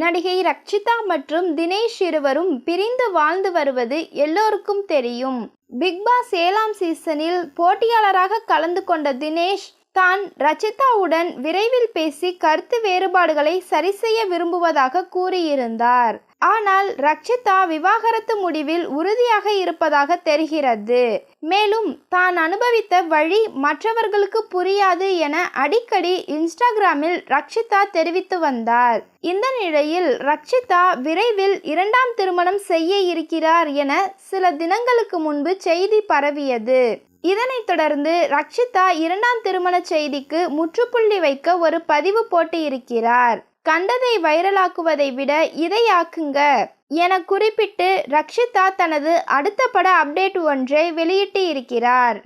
நடிகை ரக்ஷிதா மற்றும் தினேஷ் இருவரும் பிரிந்து வாழ்ந்து வருவது எல்லோருக்கும் தெரியும். பிக் பாஸ் ஏழாம் சீசனில் போட்டியாளராக கலந்து கொண்ட தினேஷ் தான் ரச்சிதாவுடன் விரைவில் பேசி கருத்து வேறுபாடுகளை சரி செய்ய விரும்புவதாக கூறியிருந்தார். ஆனால் ரக்ஷிதா விவாகரத்து முடிவில் உறுதியாக இருப்பதாக தெரிகிறது. மேலும் தான் அனுபவித்த வழி மற்றவர்களுக்கு புரியாது என அடிக்கடி இன்ஸ்டாகிராமில் ரக்ஷிதா தெரிவித்து வந்தார். இந்த நிலையில் ரக்ஷிதா விரைவில் இரண்டாம் திருமணம் செய்ய இருக்கிறார் என சில தினங்களுக்கு முன்பு செய்தி பரவியது. இதனைத் தொடர்ந்து ரக்ஷிதா இரண்டாம் திருமண செய்திக்கு முற்றுப்புள்ளி வைக்க ஒரு பதிவு போட்டு இருக்கிறார் கண்டதை வைரலாக்குவதை விட இதை ஆக்குங்க என குறிப்பிட்டு ரக்ஷிதா தனது அடுத்த பட அப்டேட் ஒன்றை வெளியிட்டு இருக்கிறார்